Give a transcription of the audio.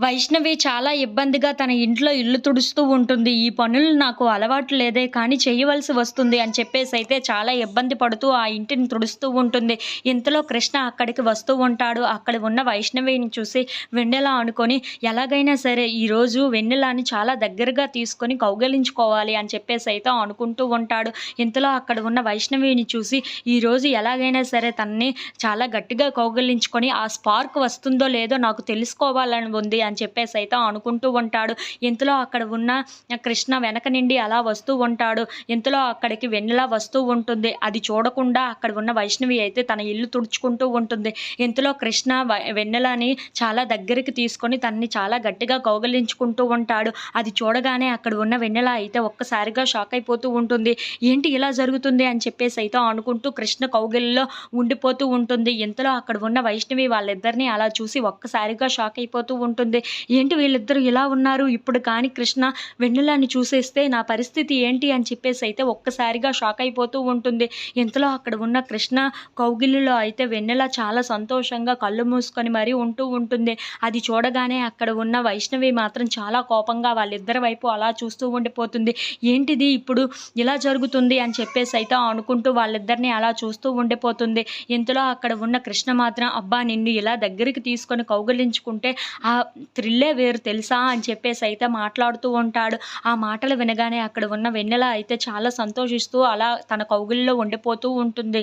వైష్ణవి చాలా ఇబ్బందిగా తన ఇంట్లో ఇల్లు తుడుస్తూ ఉంటుంది. ఈ పనులు నాకు అలవాటు లేదే కానీ చేయవలసి వస్తుంది అని చెప్పేసి అయితే చాలా ఇబ్బంది పడుతూ ఆ ఇంటిని తుడుస్తూ ఉంటుంది. ఇంతలో కృష్ణ అక్కడికి వస్తూ ఉంటాడు. అక్కడ ఉన్న వైష్ణవిని చూసి వెన్నెల అనుకొని ఎలాగైనా సరే ఈరోజు వెన్నెలని చాలా దగ్గరగా తీసుకొని కౌగలించుకోవాలి అని చెప్పేసి అయితే అనుకుంటూ ఉంటాడు. ఇంతలో అక్కడ ఉన్న వైష్ణవిని చూసి ఈరోజు ఎలాగైనా సరే తనని చాలా గట్టిగా కౌగలించుకొని ఆ స్పార్క్ వస్తుందో లేదో నాకు తెలుసుకోవాలని ఉంది అని చెప్పేసి అయితే అనుకుంటూ ఉంటాడు. ఇంతలో అక్కడ ఉన్న కృష్ణ వెనక నుండి అలా వస్తూ ఉంటాడు. ఇంతలో అక్కడికి వెన్నెల వస్తూ ఉంటుంది. అది చూడకుండా అక్కడ ఉన్న వైష్ణవి అయితే తన ఇల్లు తుడుచుకుంటూ ఉంటుంది. ఇంతలో కృష్ణ వెన్నెలని చాలా దగ్గరికి తీసుకొని తనని చాలా గట్టిగా కౌగలించుకుంటూ ఉంటాడు. అది చూడగానే అక్కడ ఉన్న వెన్నెల అయితే ఒక్కసారిగా షాక్ అయిపోతూ ఉంటుంది. ఏంటి ఇలా జరుగుతుంది అని చెప్పేసి అయితే అనుకుంటూ కృష్ణ కౌగిలిలో ఉండిపోతూ ఉంటుంది. ఇంతలో అక్కడ ఉన్న వైష్ణవి వాళ్ళిద్దరిని అలా చూసి ఒక్కసారిగా షాక్ అయిపోతూ ఉంటుంది. ఉంటుంది ఏంటి వీళ్ళిద్దరూ ఇలా ఉన్నారు? ఇప్పుడు కానీ కృష్ణ వెన్నెలని చూసేస్తే నా పరిస్థితి ఏంటి అని చెప్పేసి అయితే ఒక్కసారిగా షాక్ అయిపోతూ ఉంటుంది. ఇంతలో అక్కడ ఉన్న కృష్ణ కౌగిలిలో అయితే వెన్నెల చాలా సంతోషంగా కళ్ళు మూసుకొని మరీ ఉంటూ ఉంటుంది. అది చూడగానే అక్కడ ఉన్న వైష్ణవి మాత్రం చాలా కోపంగా వాళ్ళిద్దరి వైపు అలా చూస్తూ ఉండిపోతుంది. ఏంటిది ఇప్పుడు ఇలా జరుగుతుంది అని చెప్పేసి అయితే అనుకుంటూ వాళ్ళిద్దరిని అలా చూస్తూ ఉండిపోతుంది. ఇంతలో అక్కడ ఉన్న కృష్ణ మాత్రం అబ్బా నిన్ను ఇలా దగ్గరికి తీసుకొని కౌగిలించుకుంటే ఆ థ్రిల్లే వేరు తెలుసా అని చెప్పేసి అయితే మాట్లాడుతూ ఉంటాడు. ఆ మాటలు వినగానే అక్కడ ఉన్న వెన్నెల అయితే చాలా సంతోషిస్తూ అలా తన కౌగుల్లో ఉండిపోతూ ఉంటుంది.